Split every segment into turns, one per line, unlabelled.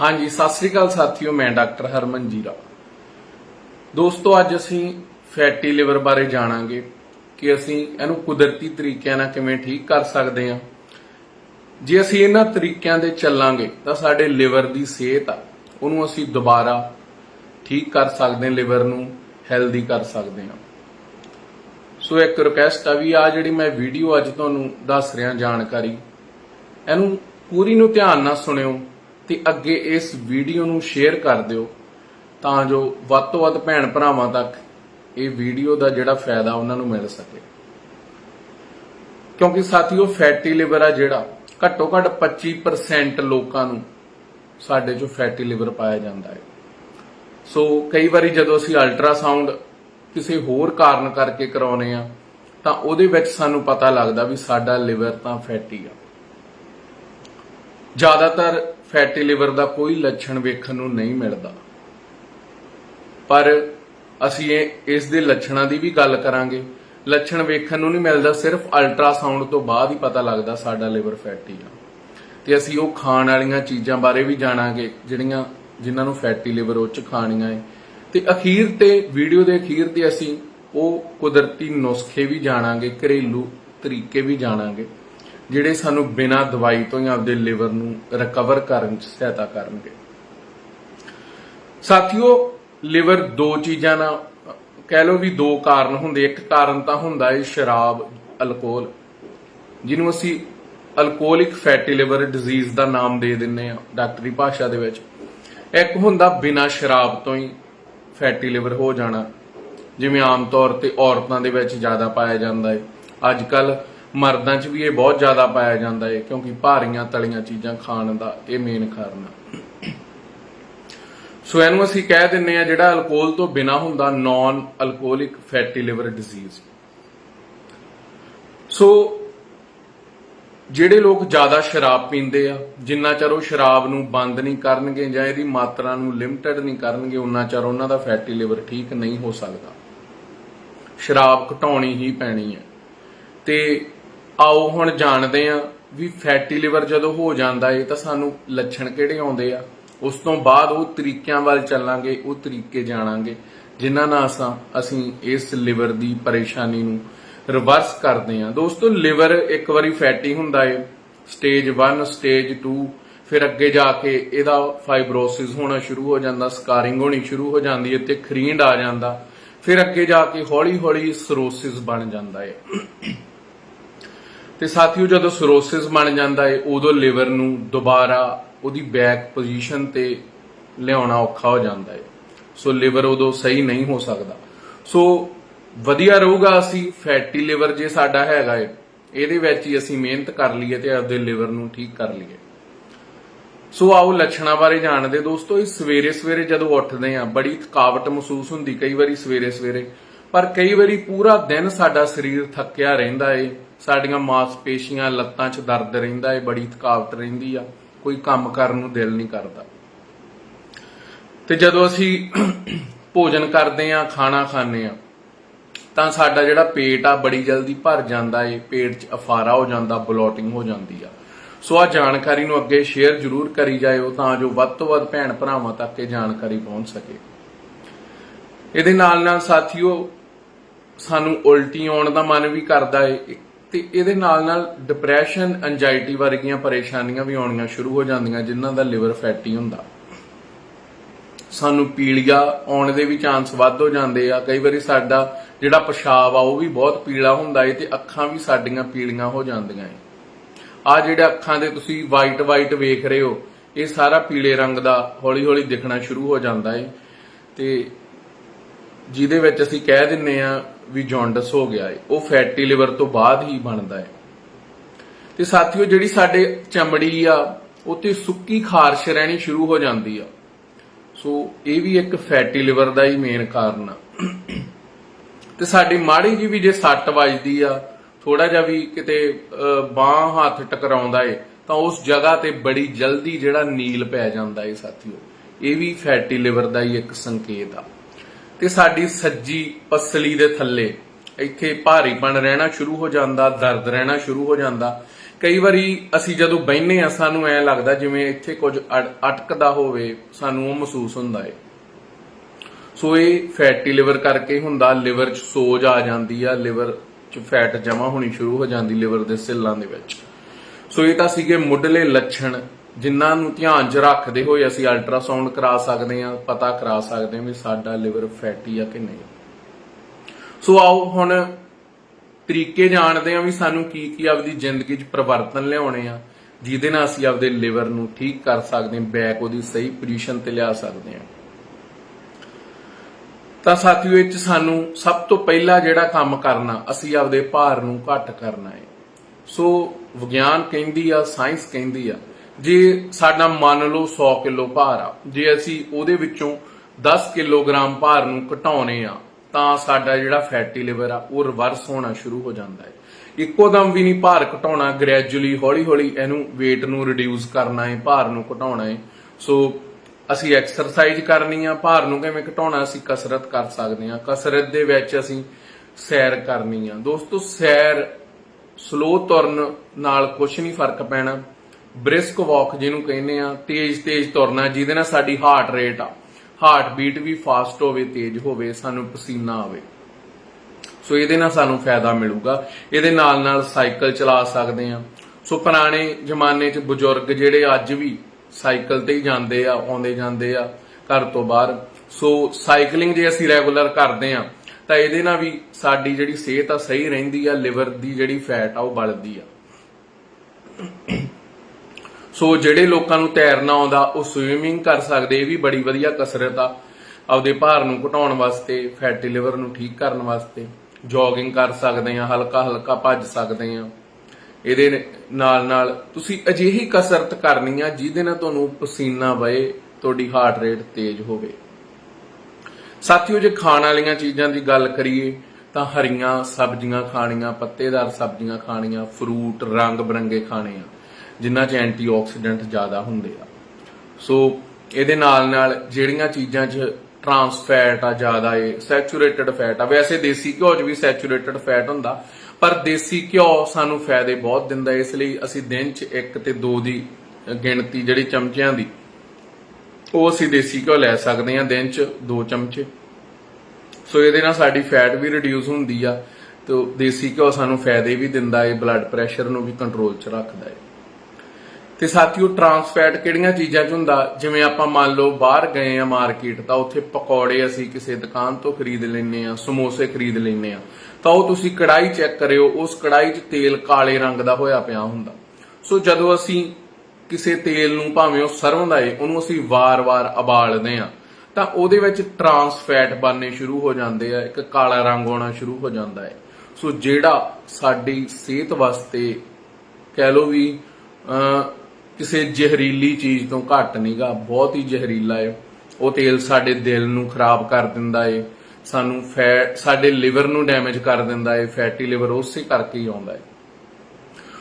ਹਾਂਜੀ, ਸਤਿ ਸ੍ਰੀ ਅਕਾਲ ਸਾਥੀਓ, ਮੈਂ ਡਾਕਟਰ ਹਰਮਨ ਜੀਰਾ। ਦੋਸਤੋ, ਅੱਜ ਅਸੀਂ ਫੈਟੀ ਲਿਵਰ ਬਾਰੇ ਜਾਣਾਂਗੇ ਕਿ ਅਸੀਂ ਇਹਨੂੰ ਕੁਦਰਤੀ ਤਰੀਕਿਆਂ ਨਾਲ ਕਿਵੇਂ ਠੀਕ ਕਰ ਸਕਦੇ ਹਾਂ। ਜੇ ਅਸੀਂ ਇਹਨਾਂ ਤਰੀਕਿਆਂ ਦੇ ਚੱਲਾਂਗੇ, ਤਾਂ ਸਾਡੇ ਲਿਵਰ ਦੀ ਸਿਹਤ ਆ, ਉਹਨੂੰ ਅਸੀਂ ਦੁਬਾਰਾ ਠੀਕ ਕਰ ਸਕਦੇ ਹਾਂ, ਲਿਵਰ ਨੂੰ ਹੈਲਦੀ ਕਰ ਸਕਦੇ ਹਾਂ। ਸੋ, ਇੱਕ ਰਿਕਵੈਸਟ ਆ ਵੀ ਆ ਜਿਹੜੀ ਮੈਂ ਵੀਡੀਓ ਅੱਜ ਤੁਹਾਨੂੰ ਦੱਸ ਰਿਹਾ ਜਾਣਕਾਰੀ, ਇਹਨੂੰ ਪੂਰੀ ਨੂੰ ਧਿਆਨ ਨਾਲ ਸੁਣਿਓ। ਤੇ ਅੱਗੇ ਇਸ ਵੀਡੀਓ ਨੂੰ ਸ਼ੇਅਰ ਕਰ ਦਿਓ ਤਾਂ ਜੋ ਵੱਧ ਤੋਂ ਵੱਧ ਭੈਣ ਭਰਾਵਾਂ ਤੱਕ ਇਹ ਵੀਡੀਓ ਦਾ ਜਿਹੜਾ ਫਾਇਦਾ ਉਹਨਾਂ ਨੂੰ ਮਿਲ ਸਕੇ। ਕਿਉਂਕਿ ਸਾਥੀਓ ਫੈਟੀ ਲਿਵਰ ਆ ਜਿਹੜਾ, ਘੱਟੋ ਘੱਟ 25% ਲੋਕਾਂ ਨੂੰ ਸਾਡੇ ਚੋਂ ਫੈਟੀ ਲਿਵਰ ਪਾਇਆ ਜਾਂਦਾ ਹੈ। ਸੋ ਕਈ ਵਾਰੀ ਜਦੋਂ ਅਸੀਂ ਅਲਟਰਾਸਾਊਂਡ ਕਿਸੇ ਹੋਰ ਕਾਰਨ ਕਰਕੇ ਕਰਾਉਨੇ ਆ ਤਾਂ ਉਹਦੇ ਵਿੱਚ ਸਾਨੂੰ ਪਤਾ ਲੱਗਦਾ ਵੀ ਸਾਡਾ ਲਿਵਰ ਤਾਂ ਫੈਟੀ ਆ। ਜ਼ਿਆਦਾਤਰ ਫੈਟੀ ਲਿਵਰ ਦਾ ਕੋਈ ਲੱਛਣ ਵੇਖਣ ਨੂੰ ਨਹੀਂ ਮਿਲਦਾ। ਪਰ ਅਸੀਂ ਇਹ, ਇਸ ਦੇ ਲੱਛਣਾਂ ਦੀ ਵੀ ਗੱਲ ਕਰਾਂਗੇ। ਲੱਛਣ ਵੇਖਣ ਨੂੰ ਨਹੀਂ ਮਿਲਦਾ, ਸਿਰਫ ਅਲਟਰਾਸਾਊਂਡ ਤੋਂ ਬਾਅਦ ਹੀ ਪਤਾ ਲੱਗਦਾ ਸਾਡਾ ਲਿਵਰ ਫੈਟੀ ਆ। ਤੇ ਅਸੀਂ ਉਹ ਖਾਣ ਵਾਲੀਆਂ ਚੀਜ਼ਾਂ ਬਾਰੇ ਵੀ ਜਾਣਾਂਗੇ, ਜਿਹੜੀਆਂ, ਜਿਨ੍ਹਾਂ ਨੂੰ ਫੈਟੀ ਲਿਵਰ ਉਹ ਚ ਖਾਣੀਆਂ ਹੈ ਤੇ ਅਖੀਰ ਤੇ, ਵੀਡੀਓ ਦੇ ਅਖੀਰ ਤੇ ਅਸੀਂ ਉਹ ਕੁਦਰਤੀ ਨੁਸਖੇ ਵੀ ਜਾਣਾਂਗੇ, ਘਰੇਲੂ ਤਰੀਕੇ ਵੀ ਜਾਣਾਂਗੇ। ਜਿਹੜੇ ਸਾਨੂੰ ਬਿਨਾਂ ਦਵਾਈ ਤੋਂ ਹੀ ਆਪਦੇ ਲਿਵਰ ਨੂੰ ਰਿਕਵਰ ਕਰਨ 'ਚ ਸਹਾਇਤਾ ਕਰਨਗੇ। ਸਾਥੀਓ, ਲਿਵਰ ਦੋ ਚੀਜ਼ਾਂ ਨਾਲ, ਕਹਿ ਲਓ ਵੀ ਦੋ ਕਾਰਨ ਹੁੰਦੇ। ਇੱਕ ਕਾਰਨ ਤਾਂ ਹੁੰਦਾ ਹੈ ਸ਼ਰਾਬ, ਅਲਕੋਹਲ, ਜਿਹਨੂੰ ਅਸੀਂ ਅਲਕੋਹਲਿਕ ਫੈਟੀ ਲਿਵਰ ਡਿਜ਼ੀਜ਼ ਦਾ ਨਾਮ ਦੇ ਦਿੰਨੇ ਆ ਡਾਕਟਰੀ ਭਾਸ਼ਾ ਦੇ ਵਿੱਚ। ਇੱਕ ਹੁੰਦਾ ਬਿਨਾਂ ਸ਼ਰਾਬ ਤੋਂ ਹੀ ਫੈਟੀ ਲਿਵਰ ਹੋ ਜਾਣਾ। ਜਿਵੇਂ ਆਮ ਤੌਰ ਤੇ ਔਰਤਾਂ ਦੇ ਵਿੱਚ ਜ਼ਿਆਦਾ ਪਾਇਆ ਜਾਂਦਾ ਹੈ ਅੱਜ ਕੱਲ ਮਰਦਾਂ 'ਚ ਵੀ ਇਹ ਬਹੁਤ ਜ਼ਿਆਦਾ ਪਾਇਆ ਜਾਂਦਾ ਹੈ ਕਿਉਂਕਿ ਭਾਰੀਆਂ ਤਲੀਆਂ ਚੀਜ਼ਾਂ ਖਾਣ ਦਾ ਇਹ ਮੇਨ ਕਾਰਨ ਆ। ਸੋ ਇਹਨੂੰ ਅਸੀਂ ਕਹਿ ਦਿੰਨੇ ਆ ਜਿਹੜਾ ਅਲਕੋਹਲ ਤੋਂ ਬਿਨਾ ਹੁੰਦਾ non alcoholic fatty liver disease so ਜਿਹੜੇ ਲੋਕ ਜ਼ਿਆਦਾ ਸ਼ਰਾਬ ਪੀਂਦੇ ਆ, ਜਿੰਨਾ ਚਿਰ ਉਹ ਸ਼ਰਾਬ ਨੂੰ ਬੰਦ ਨਹੀਂ ਕਰਨਗੇ ਜਾਂ ਇਹਦੀ ਮਾਤਰਾ ਨੂੰ ਲਿਮਟਿਡ ਨਹੀਂ ਕਰਨਗੇ, ਉਨਾ ਚਿਰ ਉਹਨਾਂ ਦਾ ਫੈਟੀ ਲਿਵਰ ਠੀਕ ਨਹੀਂ ਹੋ ਸਕਦਾ। ਸ਼ਰਾਬ ਘਟਾਉਣੀ ਹੀ ਪੈਣੀ ਹੈ। ਤੇ ਆਓ ਹੁਣ ਜਾਣਦੇ ਹਾਂ ਵੀ ਫੈਟੀ ਲਿਵਰ ਜਦੋਂ ਹੋ ਜਾਂਦਾ ਏ ਤਾਂ ਸਾਨੂੰ ਲੱਛਣ ਕਿਹੜੇ ਆਉਂਦੇ ਆ। ਉਸ ਤੋਂ ਬਾਅਦ ਉਹ ਤਰੀਕਿਆਂ ਵੱਲ ਚੱਲਾਂਗੇ, ਉਹ ਤਰੀਕੇ ਜਾਣਾਂਗੇ। ਜਿਨ੍ਹਾਂ ਨਾਲ ਅਸਾਂ, ਅਸੀਂ ਇਸ ਲਿਵਰ ਦੀ ਪਰੇਸ਼ਾਨੀ ਨੂੰ ਰਿਵਰਸ ਕਰਦੇ ਹਾਂ। ਦੋਸਤੋ ਲਿਵਰ ਇੱਕ ਵਾਰੀ ਫੈਟੀ ਹੁੰਦਾ ਏ ਸਟੇਜ 1 ਸਟੇਜ 2 ਫਿਰ ਅੱਗੇ ਜਾ ਕੇ ਇਹਦਾ ਫਾਈਬਰੋਸਿਸ ਹੋਣਾ ਸ਼ੁਰੂ ਹੋ ਜਾਂਦਾ ਸਕਾਰਿੰਗ ਹੋਣੀ ਸ਼ੁਰੂ ਹੋ ਜਾਂਦੀ ਹੈ ਤੇ ਖਰੀਂਡ ਆ ਜਾਂਦਾ। ਫਿਰ ਅੱਗੇ ਜਾ ਕੇ ਹੌਲੀ ਹੌਲੀ ਸਰੋਸਿਸ ਬਣ ਜਾਂਦਾ ਏ। ਤੇ ਸਾਥੀਓ ਜਦੋਂ ਸਰੋਸਿਸ ਬਣ ਜਾਂਦਾ ਏ, ਉਦੋਂ ਲਿਵਰ ਨੂੰ ਦੁਬਾਰਾ ਉਹਦੀ ਬੈਕ ਪੋਜੀਸ਼ਨ ਤੇ ਲਿਆਉਣਾ ਔਖਾ ਹੋ ਜਾਂਦਾ ਏ। ਸੋ ਲਿਵਰ ਉਦੋਂ ਸਹੀ ਨਹੀਂ ਹੋ ਸਕਦਾ। ਸੋ ਵਧੀਆ ਰਹੂਗਾ ਅਸੀਂ ਫੈਟੀ ਲਿਵਰ ਜੇ ਸਾਡਾ ਹੈਗਾ ਏ, ਇਹਦੇ ਵਿੱਚ ਹੀ ਅਸੀਂ ਮਿਹਨਤ ਕਰ ਲਈਏ ਤੇ ਆਪਦੇ ਲਿਵਰ ਨੂੰ ਠੀਕ ਕਰ ਲਈਏ। ਸੋ ਆਓ ਲੱਛਣਾਂ ਬਾਰੇ ਜਾਣਦੇ ਦੋਸਤੋ, ਇਹ ਸਵੇਰੇ ਸਵੇਰੇ ਜਦੋਂ ਉੱਠਦੇ ਆ, ਬੜੀ ਥਕਾਵਟ ਮਹਿਸੂਸ ਹੁੰਦੀ ਕਈ ਵਾਰੀ ਸਵੇਰੇ ਸਵੇਰੇ, ਪਰ ਕਈ ਵਾਰੀ ਪੂਰਾ ਦਿਨ ਸਾਡਾ ਸਰੀਰ ਥੱਕਿਆ ਰਹਿੰਦਾ ਏ ਸਾਡੀਆਂ ਮਾਸਪੇਸ਼ੀਆਂ ਲੱਤਾਂ 'ਚ ਦਰਦ ਰਹਿੰਦਾ ਏ ਬੜੀ ਥਕਾਵਟ ਰਹਿੰਦੀ ਆ, ਕੋਈ ਕੰਮ ਕਰਨ ਨੂੰ ਦਿਲ ਨਹੀਂ ਕਰਦਾ। ਤੇ ਜਦੋਂ ਅਸੀਂ ਭੋਜਨ ਕਰਦੇ ਆ, ਖਾਣਾ ਖਾਂਦੇ ਆ, ਤਾਂ ਸਾਡਾ ਜਿਹੜਾ ਪੇਟ ਆ, ਬੜੀ ਜਲਦੀ ਭਰ ਜਾਂਦਾ ਏ ਪੇਟ 'ਚ ਅਫਾਰਾ ਹੋ ਜਾਂਦਾ, ਬਲੋਟਿੰਗ ਹੋ ਜਾਂਦੀ ਆ। ਸੋ ਆ ਜਾਣਕਾਰੀ ਨੂੰ ਅੱਗੇ ਸ਼ੇਅਰ ਜ਼ਰੂਰ ਕਰੀ ਜਾਇਓ, ਤਾਂ ਜੋ ਵੱਧ ਤੋਂ ਵੱਧ ਭੈਣ ਭਰਾਵਾਂ ਤੱਕ ਇਹ ਜਾਣਕਾਰੀ ਪਹੁੰਚ ਸਕੇ। ਇਹਦੇ ਨਾਲ ਨਾਲ ਸਾਥੀਓ, ਸਾਨੂੰ ਉਲਟੀ ਆਉਣ ਦਾ ਮਨ ਵੀ ਕਰਦਾ ਏ ਤੇ ਇਹਦੇ ਨਾਲ ਨਾਲ ਡਿਪਰੈਸ਼ਨ ਐਂਜ਼ਾਈਟੀ ਵਰਗੀਆਂ ਪਰੇਸ਼ਾਨੀਆਂ ਵੀ ਆਉਣੀਆਂ ਸ਼ੁਰੂ ਹੋ ਜਾਂਦੀਆਂ, ਜਿਨ੍ਹਾਂ ਦਾ ਲਿਵਰ ਫੈਟੀ ਹੁੰਦਾ। ਸਾਨੂੰ ਪੀਲੀਆ ਆਉਣ ਦੇ ਵੀ ਚਾਂਸ ਵੱਧ ਹੋ ਜਾਂਦੇ ਆ। ਕਈ ਵਾਰੀ ਸਾਡਾ ਜਿਹੜਾ ਪਿਸ਼ਾਬ ਆ, ਉਹ ਵੀ ਬਹੁਤ ਪੀਲਾ ਹੁੰਦਾ ਏ ਤੇ ਅੱਖਾਂ ਵੀ ਸਾਡੀਆਂ ਪੀਲੀਆਂ ਹੋ ਜਾਂਦੀਆਂ ਏ। ਆ ਜਿਹੜੇ ਅੱਖਾਂ ਦੇ ਤੁਸੀਂ ਵਾਈਟ ਵਾਈਟ ਵੇਖ ਰਹੇ ਹੋ, ਇਹ ਸਾਰਾ ਪੀਲੇ ਰੰਗ ਦਾ ਹੌਲੀ ਹੌਲੀ ਦਿਖਣਾ ਸ਼ੁਰੂ ਹੋ ਜਾਂਦਾ ਏ। ਤੇ ਜਿਹਦੇ ਵਿੱਚ ਅਸੀਂ ਕਹਿ ਦਿੰਨੇ ਆ ਵੀ ਜੌਂਡਸ ਹੋ ਗਿਆ ਏ, ਉਹ ਫੈਟੀ ਲਿਵਰ ਤੋਂ ਬਾਅਦ ਹੀ ਬਣਦਾ ਹੈ ਤੇ ਸਾਥੀਓ, ਜਿਹੜੀ ਸਾਡੇ ਚਮੜੀ ਆ ਉੱਤੇ ਸੁੱਕੀ ਖਾਰਸ਼ ਰਹਿਣੀ ਸ਼ੁਰੂ ਹੋ ਜਾਂਦੀ ਆ। ਸੋ ਇਹ ਵੀ ਇੱਕ ਫੈਟੀ ਲਿਵਰ ਦਾ ਹੀ ਮੇਨ ਕਾਰਨ ਆ। ਤੇ ਸਾਡੀ ਮਾੜੀ ਜੀ ਵੀ ਜੇ ਸੱਟ ਵੱਜਦੀ ਆ ਥੋੜਾ ਜਿਹਾ ਵੀ ਕਿਤੇ ਬਾਹ ਹੱਥ ਟਕਰਾਉਂਦਾ ਏ, ਤਾਂ ਉਸ ਜਗ੍ਹਾ ਤੇ ਬੜੀ ਜਲਦੀ ਜਿਹੜਾ ਨੀਲ ਪੈ ਜਾਂਦਾ ਏ, ਸਾਥੀਓ। ਇਹ ਵੀ ਫੈਟੀ ਲਿਵਰ ਦਾ ਹੀ ਇੱਕ ਸੰਕੇਤ ਆ। ਤੇ ਸਾਡੀ ਸੱਜੀ ਪਸਲੀ ਦੇ ਥੱਲੇ ਇੱਥੇ ਭਾਰੀਪਣ ਰਹਿਣਾ ਸ਼ੁਰੂ ਹੋ ਜਾਂਦਾ, ਦਰਦ ਰਹਿਣਾ ਸ਼ੁਰੂ ਹੋ ਜਾਂਦਾ। ਕਈ ਵਾਰੀ ਅਸੀਂ ਜਦੋਂ ਬਹਿੰਨੇ ਆ ਸਾਨੂੰ ਐ ਲੱਗਦਾ ਜਿਵੇਂ ਇੱਥੇ ਕੁਝ ਅਟਕਦਾ ਹੋਵੇ, ਸਾਨੂੰ ਉਹ ਮਹਿਸੂਸ ਹੁੰਦਾ ਏ। ਸੋ ਇਹ ਫੈਟੀ ਲਿਵਰ ਕਰਕੇ ਹੁੰਦਾ, ਲਿਵਰ 'ਚ ਸੋਜ ਆ ਜਾਂਦੀ ਆ, ਲਿਵਰ 'ਚ ਫੈਟ ਜਮਾ ਹੋਣੀ ਸ਼ੁਰੂ ਹੋ ਜਾਂਦੀ ਲਿਵਰ ਦੇ ਸੈੱਲਾਂ ਦੇ ਵਿੱਚ। ਸੋ ਇਹ ਤਾਂ ਸੀਗੇ ਮੁੱਢਲੇ ਲੱਛਣ। ਜਿਨ੍ਹਾਂ ਨੂੰ ਧਿਆਨ 'ਚ ਰੱਖਦੇ ਹੋਏ ਅਸੀਂ ਅਲਟਰਾਸਾਊਂਡ ਕਰਾ ਸਕਦੇ ਹਾਂ, ਪਤਾ ਕਰਾ ਸਕਦੇ ਹਾਂ ਵੀ ਸਾਡਾ ਲਿਵਰ ਫੈਟੀ ਆ ਕਿ ਨਹੀਂ। ਸੋ ਆਓ ਹੁਣ ਤਰੀਕੇ ਜਾਣਦੇ ਹਾਂ ਵੀ ਸਾਨੂੰ ਕੀ ਕੀ ਆਪਦੀ ਜ਼ਿੰਦਗੀ 'ਚ ਪਰਿਵਰਤਨ ਲਿਆਉਣੇ ਆ, ਜਿਹਦੇ ਨਾਲ ਅਸੀਂ ਆਪਦੇ ਲਿਵਰ ਨੂੰ ਠੀਕ ਕਰ ਸਕਦੇ ਹਾਂ ਬੈਕ ਉਹਦੀ ਸਹੀ ਪੋਜੀਸ਼ਨ ਤੇ ਲਿਆ ਸਕਦੇ ਹਾਂ। ਤਾਂ ਸਾਥੀਓ, ਇਹ ਚ ਸਾਨੂੰ ਸਭ ਤੋਂ ਪਹਿਲਾਂ ਜਿਹੜਾ ਕੰਮ ਕਰਨਾ, ਅਸੀਂ ਆਪਦੇ ਭਾਰ ਨੂੰ ਘੱਟ ਕਰਨਾ ਹੈ। ਸੋ ਵਿਗਿਆਨ ਕਹਿੰਦੀ ਆ ਸਾਇੰਸ ਕਹਿੰਦੀ ਆ ਜੇ ਸਾਡਾ ਮੰਨ ਲਓ 100 ਕਿਲੋ ਭਾਰ ਆ, ਜੇ ਅਸੀਂ ਉਹਦੇ ਵਿੱਚੋਂ 10 ਕਿਲੋਗ੍ਰਾਮ ਭਾਰ ਨੂੰ ਘਟਾਉਨੇ ਆ, ਤਾਂ ਸਾਡਾ ਜਿਹੜਾ ਫੈਟੀ ਲਿਵਰ ਆ, ਉਹ ਰਿਵਰਸ ਹੋਣਾ ਸ਼ੁਰੂ ਹੋ ਜਾਂਦਾ ਹੈ। ਇੱਕੋ ਦਮ ਵੀ ਨਹੀਂ ਭਾਰ ਘਟਾਉਣਾ ਗ੍ਰੈਜੂਅਲੀ ਹੌਲੀ ਹੌਲੀ ਇਹਨੂੰ weight ਨੂੰ ਰਿਡਿਊਸ ਕਰਨਾ ਹੈ, ਭਾਰ ਨੂੰ ਘਟਾਉਣਾ ਹੈ। ਸੋ ਅਸੀਂ ਐਕਸਰਸਾਈਜ਼ ਕਰਨੀ ਆ, ਭਾਰ ਨੂੰ ਕਿਵੇਂ ਘਟਾਉਣਾ, ਅਸੀਂ ਕਸਰਤ ਕਰ ਸਕਦੇ ਆ। ਕਸਰਤ ਦੇ ਵਿੱਚ ਅਸੀਂ ਸੈਰ ਕਰਨੀ ਆ। ਦੋਸਤੋ, ਸੈਰ ਸਲੋ ਤੁਰਨ ਨਾਲ ਕੁਝ ਨਹੀਂ ਫ਼ਰਕ ਪੈਣਾ। ਬ੍ਰਿਸਕ ਵਾਕ ਜਿਹਨੂੰ ਕਹਿੰਦੇ ਆ, ਤੇਜ਼ ਤੇਜ਼ ਤੁਰਨਾ, ਜਿਹਦੇ ਨਾਲ ਸਾਡੀ ਹਾਰਟ ਰੇਟ ਆ। ਹਾਰਟ ਬੀਟ ਵੀ ਫਾਸਟ ਹੋਵੇ, ਤੇਜ਼ ਹੋਵੇ, ਸਾਨੂੰ ਪਸੀਨਾ ਆਵੇ। ਸੋ ਇਹਦੇ ਨਾਲ ਸਾਨੂੰ ਫਾਇਦਾ ਮਿਲੂਗਾ। ਇਹਦੇ ਨਾਲ ਨਾਲ ਸਾਈਕਲ ਚਲਾ ਸਕਦੇ ਆ। ਸੋ ਪੁਰਾਣੇ ਜ਼ਮਾਨੇ 'ਚ ਬਜ਼ੁਰਗ ਜਿਹੜੇ ਅੱਜ ਵੀ ਸਾਈਕਲ ਤੇ ਹੀ ਜਾਂਦੇ ਆ, ਆਉਂਦੇ ਜਾਂਦੇ ਆ ਘਰ ਤੋਂ ਬਾਹਰ। ਸੋ ਸਾਈਕਲਿੰਗ ਜੇ ਅਸੀਂ ਰੈਗੂਲਰ ਕਰਦੇ ਆ, ਤਾਂ ਇਹਦੇ ਨਾਲ ਵੀ ਸਾਡੀ ਜਿਹੜੀ ਸਿਹਤ ਆ ਸਹੀ ਰਹਿੰਦੀ ਆ ਲਿਵਰ ਦੀ ਜਿਹੜੀ ਫੈਟ ਆ, ਉਹ ਬਲਦੀ ਆ। ਸੋ ਜਿਹੜੇ ਲੋਕਾਂ ਨੂੰ ਤੈਰਨਾ ਆਉਂਦਾ, ਉਹ ਸਵਿਮਿੰਗ ਕਰ ਸਕਦੇ, ਇਹ ਵੀ ਬੜੀ ਵਧੀਆ ਕਸਰਤ ਆ। ਆਪਦੇ ਭਾਰ ਨੂੰ ਘਟਾਉਣ ਵਾਸਤੇ ਫੈਟੀ ਲਿਵਰ ਨੂੰ ਠੀਕ ਕਰਨ ਵਾਸਤੇ ਜੋਗਿੰਗ ਕਰ ਸਕਦੇ ਆ ਹਲਕਾ ਹਲਕਾ ਭੱਜ ਸਕਦੇ ਆ। ਇਹਦੇ ਨਾਲ ਨਾਲ ਤੁਸੀਂ ਅਜਿਹੀ ਕਸਰਤ ਕਰਨੀ ਆ, ਜਿਹਦੇ ਨਾਲ ਤੁਹਾਨੂੰ ਪਸੀਨਾ ਵਏ ਤੁਹਾਡੀ ਹਾਰਟ ਰੇਟ ਤੇਜ਼ ਹੋਵੇ। ਸਾਥੀਓ, ਜੇ ਖਾਣ ਵਾਲੀਆਂ ਚੀਜ਼ਾਂ ਦੀ ਗੱਲ ਕਰੀਏ, ਤਾਂ ਹਰੀਆਂ ਸਬਜ਼ੀਆਂ ਖਾਣੀਆਂ, ਪੱਤੇਦਾਰ ਸਬਜ਼ੀਆਂ ਖਾਣੀਆਂ ਫਰੂਟ ਰੰਗ ਬਰੰਗੇ ਖਾਣੇ ਆ। ਜਿਨ੍ਹਾਂ 'ਚ ਐਂਟੀਆਕਸੀਡੈਂਟ ਜ਼ਿਆਦਾ ਹੁੰਦੇ ਆ। ਸੋ ਇਹਦੇ ਨਾਲ ਨਾਲ ਜਿਹੜੀਆਂ ਚੀਜ਼ਾਂ 'ਚ ਟਰਾਂਸ ਫੈਟ ਆ ਜ਼ਿਆਦਾ ਏ ਸੈਚੂਰੇਟਡ ਫੈਟ ਆ। ਵੈਸੇ ਦੇਸੀ ਘਿਓ 'ਚ ਵੀ ਸੈਚੂਰੇਟਡ ਫੈਟ ਹੁੰਦਾ, ਪਰ ਦੇਸੀ ਘਿਓ ਸਾਨੂੰ ਫਾਇਦੇ ਬਹੁਤ ਦਿੰਦਾ ਇਸ ਲਈ ਅਸੀਂ ਦਿਨ 'ਚ ਇੱਕ ਤੇ ਦੋ ਦੀ ਗਿਣਤੀ ਜਿਹੜੀ ਚਮਚਿਆਂ ਦੀ, ਉਹ ਅਸੀਂ ਦੇਸੀ ਘਿਓ ਲੈ ਸਕਦੇ ਹਾਂ ਦਿਨ 'ਚ ਦੋ ਚਮਚੇ। ਸੋ ਇਹਦੇ ਨਾਲ ਸਾਡੀ ਫੈਟ ਵੀ ਰਿਡਿਊਸ ਹੁੰਦੀ ਆ, ਤੇ ਦੇਸੀ ਘਿਓ ਸਾਨੂੰ ਫਾਇਦੇ ਵੀ ਦਿੰਦਾ ਏ ਬਲੱਡ ਪ੍ਰੈਸ਼ਰ ਨੂੰ ਵੀ ਕੰਟਰੋਲ 'ਚ ਰੱਖਦਾ ਏ ਤੇ ਸਾਥੀਓ ਟਰਾਂਸ ਫੈਟ ਕਿਹੜੀਆਂ ਚੀਜ਼ਾਂ 'ਚ ਹੁੰਦਾ? ਜਿਵੇਂ ਆਪਾਂ ਮੰਨ ਲਓ ਬਾਹਰ ਗਏ ਆ ਮਾਰਕੀਟ ਤਾਂ ਉੱਥੇ ਪਕੌੜੇ ਅਸੀਂ ਕਿਸੇ ਦੁਕਾਨ ਤੋਂ ਖਰੀਦ ਲੈਨੇ ਆ, ਸਮੋਸੇ ਖਰੀਦ ਲੈਨੇ ਆ। ਤਾਂ ਉਹ ਤੁਸੀਂ ਕੜਾਈ ਚੈੱਕ ਕਰਿਓ, ਉਸ ਕੜਾਈ 'ਚ ਤੇਲ ਕਾਲੇ ਰੰਗ ਦਾ ਹੋਇਆ ਪਿਆ ਹੁੰਦਾ। ਸੋ ਜਦੋਂ ਅਸੀਂ ਕਿਸੇ ਤੇਲ ਨੂੰ ਭਾਵੇਂ ਉਹ ਸਰੋਂ ਦਾ ਏ, ਉਹਨੂੰ ਅਸੀਂ ਵਾਰ-ਵਾਰ ਉਬਾਲਦੇ ਆ, ਤਾਂ ਉਹਦੇ ਵਿੱਚ ਟਰਾਂਸਫੈਟ ਬਣਨੇ ਸ਼ੁਰੂ ਹੋ ਜਾਂਦੇ ਆ, ਇੱਕ ਕਾਲਾ ਰੰਗ ਆਉਣਾ ਸ਼ੁਰੂ ਹੋ ਜਾਂਦਾ ਹੈ ਸੋ ਜਿਹੜਾ ਸਾਡੀ ਸਿਹਤ ਵਾਸਤੇ ਕਹਿ ਲਓ ਵੀ ਕਿਸੇ ਜ਼ਹਿਰੀਲੀ ਚੀਜ਼ ਤੋਂ ਘੱਟ ਨਹੀਂਗਾ ਬਹੁਤ ਹੀ ਜ਼ਹਿਰੀਲਾ ਏ। ਉਹ ਤੇਲ ਸਾਡੇ ਦਿਲ ਨੂੰ ਖਰਾਬ ਕਰ ਦਿੰਦਾ ਏ, ਸਾਨੂੰ ਫੈਟ ਸਾਡੇ ਲਿਵਰ ਨੂੰ ਡੈਮੇਜ ਕਰ ਦਿੰਦਾ ਏ, ਫੈਟੀ ਲਿਵਰ ਉਸੇ ਕਰਕੇ ਹੀ ਆਉਂਦਾ ਏ।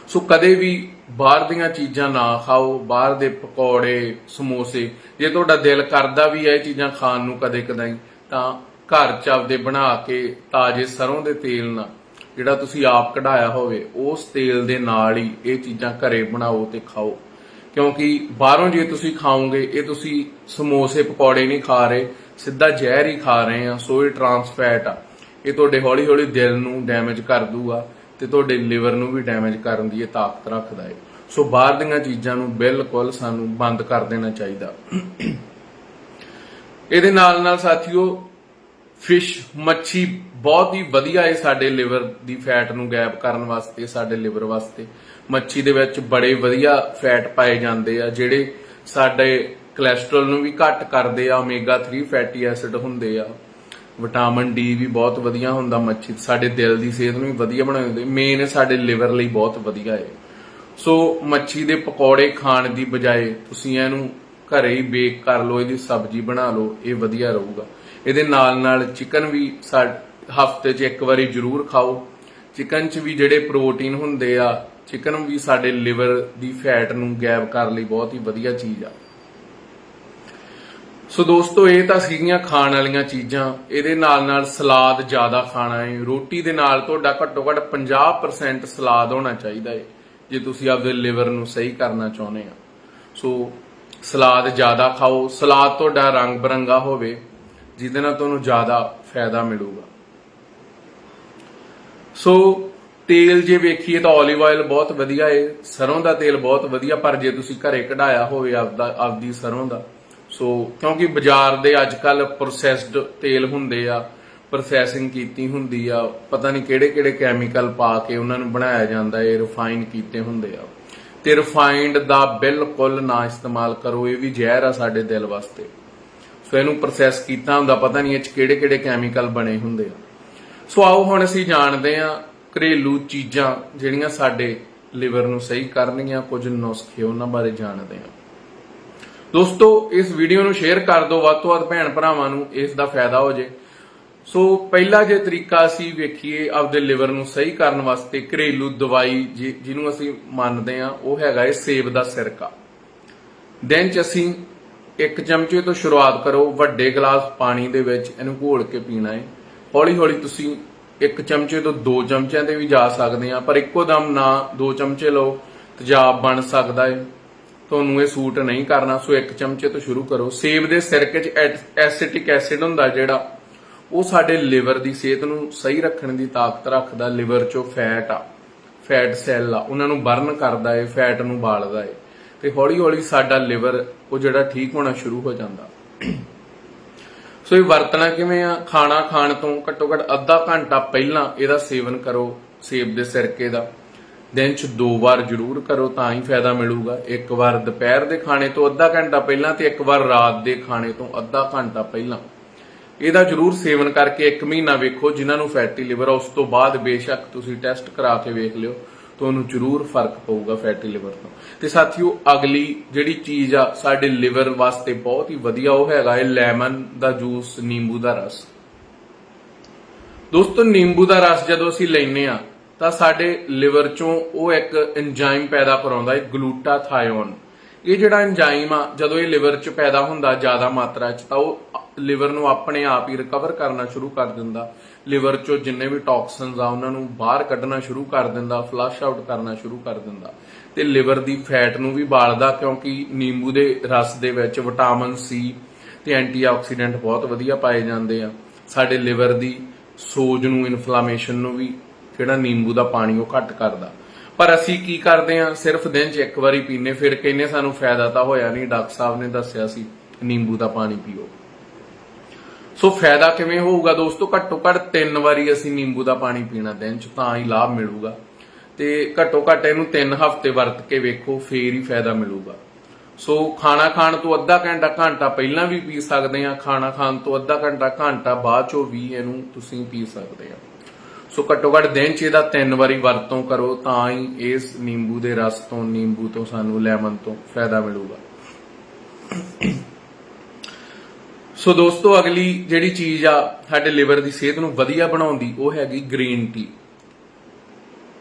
ਸੋ ਕਦੇ ਵੀ ਬਾਹਰ ਦੀਆਂ ਚੀਜ਼ਾਂ ਨਾ ਖਾਓ, ਬਾਹਰ ਦੇ ਪਕੌੜੇ, ਸਮੋਸੇ, ਜੇ ਤੁਹਾਡਾ ਦਿਲ ਕਰਦਾ ਵੀ ਹੈ ਇਹ ਚੀਜ਼ਾਂ ਖਾਣ ਨੂੰ ਕਦੇ ਕਦਾਈ, ਤਾਂ ਘਰ ਚ ਆਪਦੇ ਬਣਾ ਕੇ ਤਾਜ਼ੇ ਸਰੋਂ ਦੇ ਤੇਲ ਨਾਲ, ਜਿਹੜਾ ਤੁਸੀਂ ਆਪ ਕਢਾਇਆ ਹੋਵੇ, ਉਸ ਤੇਲ ਦੇ ਨਾਲ ਹੀ ਇਹ ਚੀਜ਼ਾਂ ਘਰੇ ਬਣਾਓ ਤੇ ਖਾਓ। ਕਿਉਂਕਿ ਬਾਹਰੋਂ ਜੇ ਤੁਸੀਂ ਖਾਓਗੇ, ਇਹ ਤੁਸੀਂ ਸਮੋਸੇ, ਪਕੌੜੇ ਨਹੀਂ ਖਾ ਰਹੇ, ਸਿੱਧਾ ਜ਼ਹਿਰ ਹੀ ਖਾ ਰਹੇ ਆ, ਸੋ ਇਹ ਟਰਾਂਸ ਆ। ਇਹ ਤੁਹਾਡੇ ਹੌਲੀ ਹੌਲੀ ਦਿਲ ਨੂੰ ਡੈਮੇਜ ਕਰ ਦੂਗਾ ਤੇ ਤੁਹਾਡੇ ਲਿਵਰ ਨੂੰ ਵੀ ਡੈਮੇਜ ਕਰਨ ਦੀ ਇਹ ਤਾਕਤ ਰੱਖਦਾ ਹੈ ਸੋ ਬਾਹਰ ਦੀਆਂ ਚੀਜ਼ਾਂ ਨੂੰ ਬਿਲਕੁਲ ਸਾਨੂੰ ਬੰਦ ਕਰ ਦੇਣਾ ਚਾਹੀਦਾ। ਇਹਦੇ ਨਾਲ ਨਾਲ ਸਾਥੀਓ ਫਿਸ਼ ਮੱਛੀ ਬਹੁਤ ਹੀ ਵਧੀਆ ਹੈ ਸਾਡੇ ਲਿਵਰ ਦੀ ਫੈਟ ਨੂੰ ਗਾਇਬ ਕਰਨ ਵਾਸਤੇ, ਸਾਡੇ ਲਿਵਰ ਵਾਸਤੇ। ਮੱਛੀ ਦੇ ਵਿੱਚ ਬੜੇ ਵਧੀਆ ਫੈਟ ਪਾਏ ਜਾਂਦੇ ਆ, ਜਿਹੜੇ ਸਾਡੇ ਕੋਲੇਸਟ੍ਰੋਲ ਨੂੰ ਵੀ ਘੱਟ ਕਰਦੇ ਆ ਓਮੇਗਾ 3 ਫੈਟੀ ਐਸਿਡ ਹੁੰਦੇ ਆ। ਵਿਟਾਮਿਨ ਡੀ ਵੀ ਬਹੁਤ ਵਧੀਆ ਹੁੰਦਾ ਮੱਛੀ ਸਾਡੇ ਦਿਲ ਦੀ ਸਿਹਤ ਨੂੰ ਵੀ ਵਧੀਆ ਬਣਾਉਂਦੇ ਮੇਨ ਸਾਡੇ ਲਿਵਰ ਲਈ ਬਹੁਤ ਵਧੀਆ ਹੈ ਸੋ ਮੱਛੀ ਦੇ ਪਕੌੜੇ ਖਾਣ ਦੀ ਬਜਾਏ ਤੁਸੀਂ ਇਹਨੂੰ ਘਰੇ ਹੀ ਬੇਕ ਕਰ ਲਓ, ਇਹਦੀ ਸਬਜ਼ੀ ਬਣਾ ਲਓ, ਇਹ ਵਧੀਆ ਰਹੂਗਾ। ਇਹਦੇ ਨਾਲ ਨਾਲ ਚਿਕਨ ਵੀ ਹਫ਼ਤੇ 'ਚ ਇੱਕ ਵਾਰੀ ਜ਼ਰੂਰ ਖਾਓ। ਚਿਕਨ 'ਚ ਵੀ ਜਿਹੜੇ ਪ੍ਰੋਟੀਨ ਹੁੰਦੇ ਆ ਚਿਕਨ ਵੀ ਸਾਡੇ ਲਿਵਰ ਦੀ ਫੈਟ ਨੂੰ ਗਾਇਬ ਕਰਨ ਲਈ ਬਹੁਤ ਹੀ ਵਧੀਆ ਚੀਜ਼ ਆ। ਸੋ ਦੋਸਤੋ, ਇਹ ਤਾਂ ਸੀਗੀਆਂ ਖਾਣ ਵਾਲੀਆਂ ਚੀਜ਼ਾਂ। ਇਹਦੇ ਨਾਲ ਨਾਲ ਸਲਾਦ ਜ਼ਿਆਦਾ ਖਾਣਾ ਹੈ ਰੋਟੀ ਦੇ ਨਾਲ ਤੁਹਾਡਾ ਘੱਟੋ ਘੱਟ 50% ਸਲਾਦ ਹੋਣਾ ਚਾਹੀਦਾ ਹੈ ਜੇ ਤੁਸੀਂ ਆਪਦੇ ਲਿਵਰ ਨੂੰ ਸਹੀ ਕਰਨਾ ਚਾਹੁੰਦੇ ਆ। ਸੋ ਸਲਾਦ ਜ਼ਿਆਦਾ ਖਾਓ। ਸਲਾਦ ਤੁਹਾਡਾ ਰੰਗ ਬਰੰਗਾ ਹੋਵੇ, ਜਿਹਦੇ ਨਾਲ ਤੁਹਾਨੂੰ ਜ਼ਿਆਦਾ ਫਾਇਦਾ ਮਿਲੂਗਾ। ਸੋ ਤੇਲ ਜੇ ਵੇਖੀਏ ਤਾਂ 올ਿਵ ਆਇਲ ਬਹੁਤ ਵਧੀਆ ਏ ਸਰੋਂ ਦਾ ਤੇਲ ਬਹੁਤ ਵਧੀਆ, ਪਰ ਜੇ ਤੁਸੀਂ ਘਰੇ ਕਢਾਇਆ ਹੋਵੇ ਆਪਦਾ, ਆਪਦੀ ਸਰੋਂ ਦਾ, ਸੋ ਕਿਉਂਕਿ ਬਾਜ਼ਾਰ ਦੇ ਅੱਜ ਕੱਲ ਪ੍ਰੋਸੈਸਡ ਤੇਲ ਹੁੰਦੇ ਆ ਪ੍ਰੋਸੈਸਿੰਗ ਕੀਤੀ ਹੁੰਦੀ ਆ, ਪਤਾ ਨਹੀਂ ਕਿਹੜੇ ਕਿਹੜੇ ਕੈਮੀਕਲ ਪਾ ਕੇ ਉਹਨਾਂ ਨੂੰ ਬਣਾਇਆ ਜਾਂਦਾ ਏ ਰਿਫਾਈਨ ਕੀਤੇ ਹੁੰਦੇ ਆ। ਤੇ ਰਿਫਾਈਨਡ ਦਾ ਬਿਲਕੁਲ ਨਾ ਇਸਤੇਮਾਲ ਕਰੋ, ਇਹ ਵੀ ਜ਼ਹਿਰ ਆ ਸਾਡੇ ਦਿਲ ਵਾਸਤੇ। ਸੋ ਇਹਨੂੰ ਪ੍ਰੋਸੈਸ ਕੀਤਾ ਹੁੰਦਾ, ਪਤਾ ਨਹੀਂ ਇਹ ਚ ਕਿਹੜੇ ਕਿਹੜੇ ਕੈਮੀਕਲ ਬਣੇ ਹੁੰਦੇ ਆ। ਸੋ ਆਓ ਹੁਣ ਅਸੀਂ ਜਾਣਦੇ ਹਾਂ ਘਰੇਲੂ ਚੀਜ਼ਾਂ ਜਿਹੜੀਆਂ ਸਾਡੇ ਲਿਵਰ ਨੂੰ ਸਹੀ ਕਰਨਗੀਆਂ, ਕੁਝ ਨੁਸਖੇ ਉਹਨਾਂ ਬਾਰੇ ਜਾਣਦੇ ਹਾਂ। ਦੋਸਤੋ, ਇਸ ਵੀਡੀਓ ਨੂੰ ਸ਼ੇਅਰ ਕਰ ਦਿਓ, ਵੱਧ ਤੋਂ ਵੱਧ ਭੈਣ ਭਰਾਵਾਂ ਨੂੰ ਇਸ ਦਾ ਫਾਇਦਾ ਹੋ ਜੇ। ਸੋ, ਪਹਿਲਾ ਜੇ ਤਰੀਕਾ ਅਸੀਂ ਵੇਖੀਏ ਆਪਦੇ ਲਿਵਰ ਨੂੰ ਸਹੀ ਕਰਨ ਵਾਸਤੇ ਘਰੇਲੂ ਦਵਾਈ ਜਿਹਨੂੰ ਅਸੀਂ ਮੰਨਦੇ ਹਾਂ, ਉਹ ਹੈਗਾ ਇਹ ਸੇਬ ਦਾ ਸਿਰਕਾ। ਦਿਨ ਚ ਅਸੀਂ ਇੱਕ ਚਮਚੇ ਤੋਂ ਸ਼ੁਰੂਆਤ ਕਰੋ, ਵੱਡੇ ਗਲਾਸ ਪਾਣੀ ਦੇ ਵਿੱਚ ਇਹਨੂੰ ਘੋਲ ਕੇ ਪੀਣਾ ਹੈ। ਹੌਲੀ ਹੌਲੀ ਤੁਸੀਂ ਇੱਕ ਚਮਚੇ ਤੋਂ ਦੋ ਚਮਚਿਆਂ ਤੇ ਵੀ ਜਾ ਸਕਦੇ ਆ ਪਰ ਇੱਕੋ ਦਮ ਨਾ ਦੋ ਚਮਚੇ ਲਓ, ਤੇਜ਼ਾਬ ਬਣ ਸਕਦਾ ਹੈ ਤੁਹਾਨੂੰ ਇਹ ਸੂਟ ਨਹੀਂ ਕਰਨਾ, ਸੋ ਇੱਕ ਚਮਚੇ ਤੋਂ ਸ਼ੁਰੂ ਕਰੋ। ਸੇਬ ਦੇ ਸਿਰਕੇ 'ਚ ਐਸਿਟਿਕ ਐਸਿਡ ਹੁੰਦਾ ਜਿਹੜਾ, ਉਹ ਸਾਡੇ ਲਿਵਰ ਦੀ ਸਿਹਤ ਨੂੰ ਸਹੀ ਰੱਖਣ ਦੀ ਤਾਕਤ ਰੱਖਦਾ, ਲਿਵਰ 'ਚੋਂ ਫੈਟ ਆ, ਫੈਟ ਸੈੱਲ ਆ, ਉਹਨਾਂ ਨੂੰ ਬਰਨ ਕਰਦਾ ਏ, ਫੈਟ ਨੂੰ ਬਾਲਦਾ ਏ। ਤੇ ਹੌਲੀ ਹੌਲੀ ਸਾਡਾ ਲਿਵਰ, ਉਹ ਜਿਹੜਾ ਠੀਕ ਹੋਣਾ ਸ਼ੁਰੂ ਹੋ ਜਾਂਦਾ। ਸੋ ਇਹ ਵਰਤਣਾ ਕਿਵੇਂ ਆ? ਖਾਣਾ ਖਾਣ ਤੋਂ ਘੱਟੋ ਘੱਟ ਅੱਧਾ ਘੰਟਾ ਪਹਿਲਾਂ ਇਹਦਾ ਸੇਵਨ ਕਰੋ, ਸੇਬ ਦੇ ਸਿਰਕੇ ਦਾ। ਦਿਨ 'ਚ ਦੋ ਵਾਰ ਜ਼ਰੂਰ ਕਰੋ, ਤਾਂ ਹੀ ਫਾਇਦਾ ਮਿਲੂਗਾ। ਇੱਕ ਵਾਰ ਦੁਪਹਿਰ ਦੇ ਖਾਣੇ ਤੋਂ ਅੱਧਾ ਘੰਟਾ ਪਹਿਲਾਂ ਤੇ ਇੱਕ ਵਾਰ ਰਾਤ ਦੇ ਖਾਣੇ ਤੋਂ ਅੱਧਾ ਘੰਟਾ ਪਹਿਲਾਂ। ਇਹਦਾ ਜ਼ਰੂਰ ਸੇਵਨ ਕਰਕੇ ਇੱਕ ਮਹੀਨਾ ਵੇਖੋ ਜਿਨ੍ਹਾਂ ਨੂੰ ਫੈਟੀ ਲਿਵਰ ਆ, ਉਸ ਤੋਂ ਬਾਅਦ ਬੇਸ਼ੱਕ ਤੁਸੀਂ ਟੈਸਟ ਕਰਾ ਕੇ ਵੇਖ ਲਿਓ। ਤੁਹਾਨੂੰ ਜ਼ਰੂਰ ਫ਼ਰਕ ਪਊਗਾ ਫੈਟੀ ਲਿਵਰ ਤੋਂ। ਤੇ ਸਾਥੀਓ, ਅਗਲੀ ਜਿਹੜੀ ਚੀਜ਼ ਆ, ਸਾਡੇ ਲਿਵਰ ਵਾਸਤੇ ਬਹੁਤ ਹੀ ਵਧੀਆ, ਉਹ ਹੈਗਾ ਹੈ ਲੈਮਨ ਦਾ ਜੂਸ ਨਿੰਬੂ ਦਾ ਰਸ। ਦੋਸਤੋ, ਨਿੰਬੂ ਦਾ ਰਸ ਜਦੋਂ ਅਸੀਂ ਲੈਨੇ ਆ, ਤਾਂ ਸਾਡੇ ਲਿਵਰ ਚੋਂ ਉਹ ਇੱਕ ਐਂਜ਼ਾਈਮ ਪੈਦਾ ਕਰਾਉਂਦਾ ਹੈ ਗਲੂਟਾਥਾਇਓਨ ਇਹ ਜਿਹੜਾ ਐਂਜ਼ਾਈਮ ਆ, ਜਦੋਂ ਇਹ ਲਿਵਰ 'ਚ ਪੈਦਾ ਹੁੰਦਾ, ਜ਼ਿਆਦਾ ਮਾਤਰਾ 'ਚ, ਤਾਂ ਉਹ ਲਿਵਰ ਨੂੰ ਆਪਣੇ ਆਪ ਹੀ ਰਿਕਵਰ ਕਰਨਾ ਸ਼ੁਰੂ ਕਰ ਦਿੰਦਾ। ਲਿਵਰ 'ਚੋਂ ਜਿੰਨੇ ਵੀ ਟੌਕਸਿਨਸ ਆ, ਉਹਨਾਂ ਨੂੰ ਬਾਹਰ ਕੱਢਣਾ ਸ਼ੁਰੂ ਕਰ ਦਿੰਦਾ, ਫਲਸ਼ ਆਊਟ ਕਰਨਾ ਸ਼ੁਰੂ ਕਰ ਦਿੰਦਾ। ਤੇ ਲਿਵਰ ਦੀ ਫੈਟ ਨੂੰ ਵੀ ਬਾਲਦਾ, ਕਿਉਂਕਿ ਨਿੰਬੂ ਦੇ ਰਸ ਦੇ ਵਿੱਚ ਵਿਟਾਮਿਨ ਸੀ ਤੇ ਐਂਟੀਆਕਸੀਡੈਂਟ ਬਹੁਤ ਵਧੀਆ ਪਾਏ ਜਾਂਦੇ ਆ। ਸਾਡੇ ਲਿਵਰ ਦੀ ਸੋਜ ਨੂੰ, ਇਨਫਲੇਮੇਸ਼ਨ ਨੂੰ ਵੀ ਜਿਹੜਾ ਨਿੰਬੂ ਦਾ ਪਾਣੀ ਉਹ ਘੱਟ ਕਰਦਾ। ਪਰ ਅਸੀਂ ਕੀ ਕਰਦੇ ਆ, ਸਿਰਫ ਦਿਨ 'ਚ ਇੱਕ ਵਾਰੀ ਪੀਨੇ, ਫਿਰ ਕਹਿੰਨੇ ਸਾਨੂੰ ਫਾਇਦਾ ਤਾਂ ਹੋਇਆ ਨਹੀਂ, ਡਾਕਟਰ ਸਾਹਿਬ ਨੇ ਦੱਸਿਆ ਸੀ, ਨਿੰਬੂ ਦਾ ਪਾਣੀ ਪੀਓ। ਸੋ ਫਾਇਦਾ ਕਿਵੇਂ ਹੋਊਗਾ ਦੋਸਤੋ? ਘੱਟੋ ਘੱਟ ਤਿੰਨ ਵਾਰੀ ਅਸੀਂ ਨਿੰਬੂ ਦਾ ਪਾਣੀ ਪੀਣਾ ਦਿਨ 'ਚ, ਤਾਂ ਹੀ ਲਾਭ ਮਿਲੂਗਾ। ਤੇ ਘੱਟੋ ਘੱਟ ਇਹਨੂੰ 3 ਹਫ਼ਤੇ ਵਰਤ ਕੇ ਵੇਖੋ, ਫੇਰ ਹੀ ਫਾਇਦਾ ਮਿਲੂਗਾ। ਸੋ ਖਾਣਾ ਖਾਣ ਤੋਂ ਅੱਧਾ ਘੰਟਾ ਘੰਟਾ ਪਹਿਲਾਂ ਵੀ ਪੀ ਸਕਦੇ ਆ ਖਾਣਾ ਖਾਣ ਤੋਂ ਅੱਧਾ ਘੰਟਾ ਘੰਟਾ ਬਾਅਦ ਚੋਂ ਵੀ ਇਹਨੂੰ ਤੁਸੀਂ ਪੀ ਸਕਦੇ ਆ ਸੋ ਘੱਟੋ ਘੱਟ ਦਿਨ 'ਚ ਇਹਦਾ ਤਿੰਨ ਵਾਰੀ ਵਰਤੋਂ ਕਰੋ, ਤਾਂ ਹੀ ਇਸ ਨਿੰਬੂ ਦੇ ਰਸ ਤੋਂ, ਨਿੰਬੂ ਤੋਂ ਸਾਨੂੰ ਲੈਮਨ ਤੋਂ ਫਾਇਦਾ ਮਿਲੂਗਾ। ਸੋ ਦੋਸਤੋ, ਅਗਲੀ ਜਿਹੜੀ ਚੀਜ਼ ਆ ਸਾਡੇ ਲਿਵਰ ਦੀ ਸਿਹਤ ਨੂੰ ਵਧੀਆ ਬਣਾਉਂਦੀ ਉਹ ਹੈਗੀ ਗ੍ਰੀਨ ਟੀ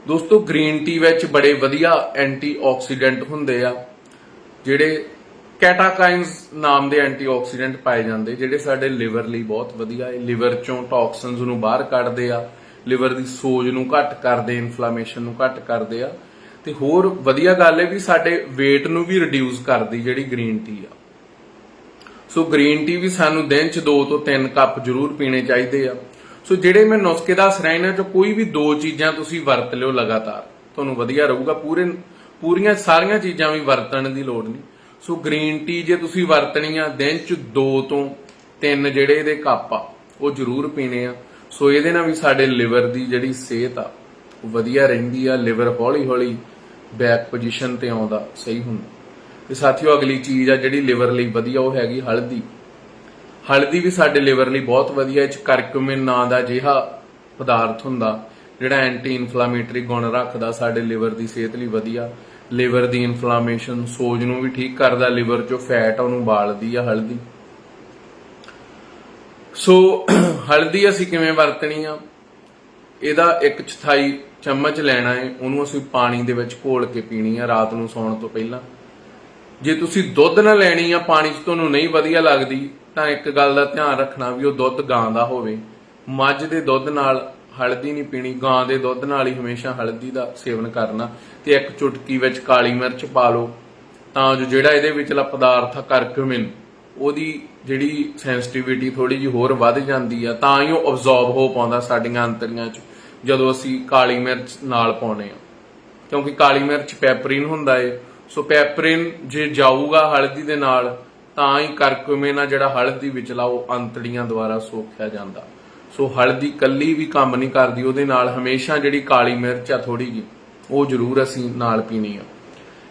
ਦੋਸਤੋ ਗ੍ਰੀਨ ਟੀ ਵਿੱਚ ਬੜੇ ਵਧੀਆ ਐਂਟੀਆਕਸੀਡੈਂਟ ਹੁੰਦੇ ਆ, ਜਿਹੜੇ ਕੈਟਾਕਾਈਨਸ ਨਾਮ ਦੇ ਐਂਟੀਆਕਸੀਡੈਂਟ ਪਾਏ ਜਾਂਦੇ, ਜਿਹੜੇ ਸਾਡੇ ਲਿਵਰ ਲਈ ਬਹੁਤ ਵਧੀਆ ਹੈ ਲਿਵਰ ਚੋਂ ਟੌਕਸਿਨਸ ਨੂੰ ਬਾਹਰ ਕੱਢਦੇ ਆ ਲਿਵਰ ਦੀ ਸੋਜ ਨੂੰ ਘੱਟ ਕਰਦੇ ਇਨਫਲੇਮੇਸ਼ਨ ਨੂੰ ਘੱਟ ਕਰਦੇ ਆ। ਤੇ ਹੋਰ ਵਧੀਆ ਗੱਲ ਹੈ ਵੀ ਸਾਡੇ weight ਨੂੰ ਵੀ ਰਿਡਿਊਸ ਕਰਦੀ ਜਿਹੜੀ ਗ੍ਰੀਨ ਟੀ ਆ। ਸੋ ਗ੍ਰੀਨ ਟੀ ਵੀ ਸਾਨੂੰ ਦਿਨ ਚ 2 ਤੋਂ 3 ਕੱਪ ਜ਼ਰੂਰ ਪੀਣੇ ਚਾਹੀਦੇ ਆ। ਸੋ ਜਿਹੜੇ ਮੈਂ ਨੁਸਖੇ ਦੱਸ ਰਿਹਾ ਇਹਨਾਂ ਚੋਂ ਕੋਈ ਵੀ ਦੋ ਚੀਜ਼ਾਂ ਤੁਸੀਂ ਵਰਤ ਲਿਓ ਲਗਾਤਾਰ, ਤੁਹਾਨੂੰ ਵਧੀਆ ਰਹੂਗਾ। ਪੂਰੇ ਪੂਰੀਆਂ ਸਾਰੀਆਂ ਚੀਜ਼ਾਂ ਵੀ ਵਰਤਣ ਦੀ ਲੋੜ ਨਹੀਂ। ਸੋ ਗ੍ਰੀਨ ਟੀ ਜੇ ਤੁਸੀਂ ਵਰਤਣੀ ਆ, ਦਿਨ ਚ 2 ਤੋਂ 3 ਜਿਹੜੇ ਇਹਦੇ ਕੱਪ ਆ, ਉਹ ਜ਼ਰੂਰ ਪੀਣੇ ਆ। ਸੋ ਇਹਦੇ ਨਾਲ ਵੀ ਸਾਡੇ ਲਿਵਰ ਦੀ ਜਿਹੜੀ ਸਿਹਤ ਆ, ਉਹ ਵਧੀਆ ਰਹਿੰਦੀ ਆ, ਲਿਵਰ ਹੌਲੀ ਹੌਲੀ ਬੈਕ ਪੋਜੀਸ਼ਨ ਤੇ ਆਉਂਦਾ, ਸਹੀ ਹੁੰਦਾ। ਤੇ ਸਾਥੀਓ, ਅਗਲੀ ਚੀਜ਼ ਆ ਜਿਹੜੀ ਲਿਵਰ ਲਈ ਵਧੀਆ, ਉਹ ਹੈਗੀ ਹਲਦੀ। ਹਲਦੀ ਵੀ ਸਾਡੇ ਲਿਵਰ ਲਈ ਬਹੁਤ ਵਧੀਆ, ਇਹ ਚ ਕਰਕੂਮਿਨ ਨਾਂ ਦਾ ਜਿਹਾ ਪਦਾਰਥ ਹੁੰਦਾ, ਜਿਹੜਾ ਐਂਟੀ ਇਨਫਲਾਮੇਟਰੀ ਗੁਣ ਰੱਖਦਾ ਸਾਡੇ ਲਿਵਰ ਦੀ ਸਿਹਤ ਲਈ ਵਧੀਆ। ਲਿਵਰ ਦੀ ਇਨਫਲਾਮੇਸ਼ਨ ਸੋਜ ਨੂੰ ਵੀ ਠੀਕ ਕਰਦਾ ਲਿਵਰ ਚੋਂ ਫੈਟ ਆ ਉਹਨੂੰ ਬਾਲਦੀ ਆ ਹਲਦੀ। ਸੋ ਹਲਦੀ ਅਸੀਂ ਕਿਵੇਂ ਵਰਤਣੀ ਆ? ਇਹਦਾ ਇੱਕ ਚੌਥਾਈ ਚਮਚ ਲੈਣਾ ਹੈ ਉਹਨੂੰ ਅਸੀਂ ਪਾਣੀ ਦੇ ਵਿੱਚ ਘੋਲ ਕੇ ਪੀਣੀ ਆ, ਰਾਤ ਨੂੰ ਸੌਣ ਤੋਂ ਪਹਿਲਾਂ। ਜੇ ਤੁਸੀਂ ਦੁੱਧ ਨਾ ਲੈਣੀ ਆ, ਪਾਣੀ 'ਚ ਤੁਹਾਨੂੰ ਨਹੀਂ ਵਧੀਆ ਲੱਗਦੀ, ਤਾਂ ਇੱਕ ਗੱਲ ਦਾ ਧਿਆਨ ਰੱਖਣਾ ਵੀ ਉਹ ਦੁੱਧ ਗਾਂ ਦਾ ਹੋਵੇ। ਮੱਝ ਦੇ ਦੁੱਧ ਨਾਲ ਹਲਦੀ ਨਹੀਂ ਪੀਣੀ, ਗਾਂ ਦੇ ਦੁੱਧ ਨਾਲ ਹੀ ਹਮੇਸ਼ਾ ਹਲਦੀ ਦਾ ਸੇਵਨ ਕਰਨਾ ਤੇ ਇੱਕ ਚੁਟਕੀ ਵਿੱਚ ਕਾਲੀ ਮਿਰਚ ਪਾ ਲਓ। ਤਾਂ ਜੋ ਜਿਹੜਾ ਇਹਦੇ ਵਿਚਲਾ ਪਦਾਰਥ ਆ, ਕਰਕੂਮਿਨ, ਉਹਦੀ ਜਿਹੜੀ ਸੈਂਸਿਟੀਵਿਟੀ ਥੋੜੀ ਜਿਹੀ ਹੋਰ ਵੱਧ ਜਾਂਦੀ ਆ, ਤਾਂ ਹੀ ਉਹ ਅਬਜ਼ੌਰਬ ਹੋ ਪਾਉਂਦਾ ਸਾਡੀਆਂ ਅੰਤਰੀਆਂ 'ਚ, ਜਦੋਂ ਅਸੀਂ ਕਾਲੀ ਮਿਰਚ ਨਾਲ ਪਾਉਨੇ ਆ ਕਿਉਂਕਿ ਕਾਲੀ ਮਿਰਚ ਪੈਪਰੀਨ ਹੁੰਦਾ ਏ ਸੋ ਪੈਪਰਿਨ ਜੇ ਜਾਊਗਾ ਹਲਦੀ ਦੇ ਨਾਲ, ਤਾਂ ਹੀ ਕਰਕੂਮਿਨ ਆ ਜਿਹੜਾ ਹਲਦੀ ਵਿਚਲਾ ਉਹ ਅੰਤੜੀਆਂ ਦੁਆਰਾ ਸੋਖਿਆ ਜਾਂਦਾ। ਸੋ ਹਲਦੀ ਕੱਲੀ ਵੀ ਕੰਮ ਨਹੀਂ ਕਰਦੀ, ਉਹਦੇ ਨਾਲ ਹਮੇਸ਼ਾ ਜਿਹੜੀ ਕਾਲੀ ਮਿਰਚ ਆ ਥੋੜੀ ਜੀ ਉਹ ਜ਼ਰੂਰ ਅਸੀਂ ਨਾਲ ਪੀਣੀ ਆ।